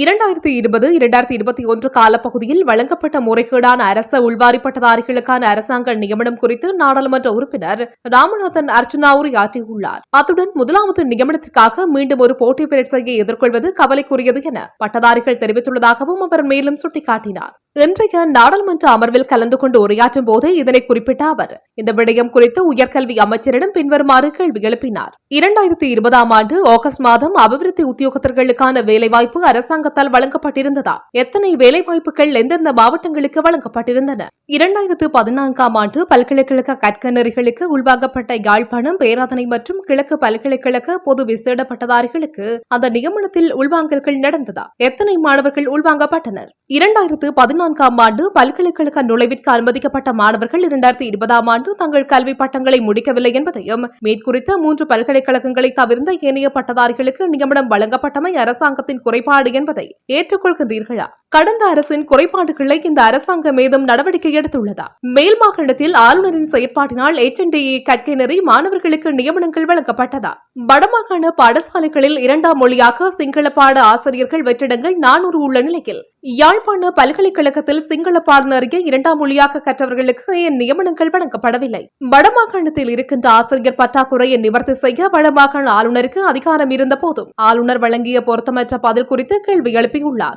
இரண்டாயிரத்தி இருபது இரண்டாயிரத்தி இருபத்தி ஒன்று காலப்பகுதியில் வழங்கப்பட்ட முறைகேடான அரச உள்வாரி பட்டதாரிகளுக்கான அரசாங்க நியமனம் குறித்து நாடாளுமன்ற உறுப்பினர் ராமநாதன் அர்ச்சுனா உரையாற்றியுள்ளார். அத்துடன் முதலாவது நியமனத்திற்காக மீண்டும் ஒரு போட்டி பரீட்சையை எதிர்கொள்வது கவலைக்குரியது என பட்டதாரிகள் தெரிவித்துள்ளதாகவும் அவர் மேலும் சுட்டிக்காட்டினார். இன்றைய நாடாளுமன்ற அமர்வில் கலந்து கொண்டு உரையாற்றும் போது இதனை குறிப்பிட்ட அவர் இந்த விடயம் குறித்து உயர்கல்வி அமைச்சரிடம் பின்வருமாறு கேள்வி எழுப்பினார். இரண்டாயிரத்தி இருபதாம் ஆண்டு ஆகஸ்ட் மாதம் அபிவிருத்தி உத்தியோகத்தர்களுக்கான வேலைவாய்ப்பு அரசாங்கத்தால் வழங்கப்பட்டிருந்ததா? எத்தனை வேலைவாய்ப்புகள் எந்தெந்த மாவட்டங்களுக்கு வழங்கப்பட்டிருந்தன? இரண்டாயிரத்து பதினான்காம் ஆண்டு பல்கலைக்கழக கற்கநெறிகளுக்கு உள்வாங்கப்பட்ட யாழ்ப்பாணம் பேராதனை மற்றும் கிழக்கு பல்கலைக்கழக பொது விசேட பட்டதாரிகளுக்கு அந்த நியமனத்தில் உள்வாங்கல்கள் நடந்ததா? எத்தனை மாணவர்கள் உள்வாங்கப்பட்டனர்? இரண்டாயிரத்து பதினான்காம் ஆண்டு பல்கலைக்கழக நுழைவிற்கு அனுமதிக்கப்பட்ட மாணவர்கள் இரண்டாயிரத்தி இருபதாம் ஆண்டு தங்கள் கல்வி பட்டங்களை முடிக்கவில்லை என்பதையும் மேற்குறித்த மூன்று பல்கலைக்கழகங்களை தவிர்ந்த ஏனைய பட்டதாரிகளுக்கு நியமனம் வழங்கப்பட்டமை அரசாங்கத்தின் குறைபாடு என்பதை ஏற்றுக்கொள்கின்றீர்களா? கடந்த அரசின் குறைபாடுகளை இந்த அரசாங்கம் மீதும் நடவடிக்கை எடுத்துள்ளதா? மேல் மாகாணத்தில் ஆளுநரின் செயற்பாட்டினால் எச்என்டிஏ கற்கை நெறி மாணவர்களுக்கு நியமனங்கள் வழங்கப்பட்டதா? வடமாகாண பாடசாலைகளில் இரண்டாம் மொழியாக சிங்கள பாட ஆசிரியர்கள் வெற்றிடங்கள் நானூறு உள்ள நிலையில் யாழ்ப்பாண பல்கலைக்கழக தமிழகத்தில் சிங்கள பாடம் அறிய இரண்டாம் மொழியாக கற்றவர்களுக்கு என் நியமனங்கள் வழங்கப்படவில்லை? வடமாகாணத்தில் இருக்கின்ற ஆசிரியர் பற்றாக்குறையை நிவர்த்தி செய்ய வடமாகாண ஆளுநருக்கு அதிகாரம் இருந்த போதும் ஆளுநர் வழங்கிய பொருத்தமற்ற பதில் குறித்து கேள்வி எழுப்பியுள்ளார்.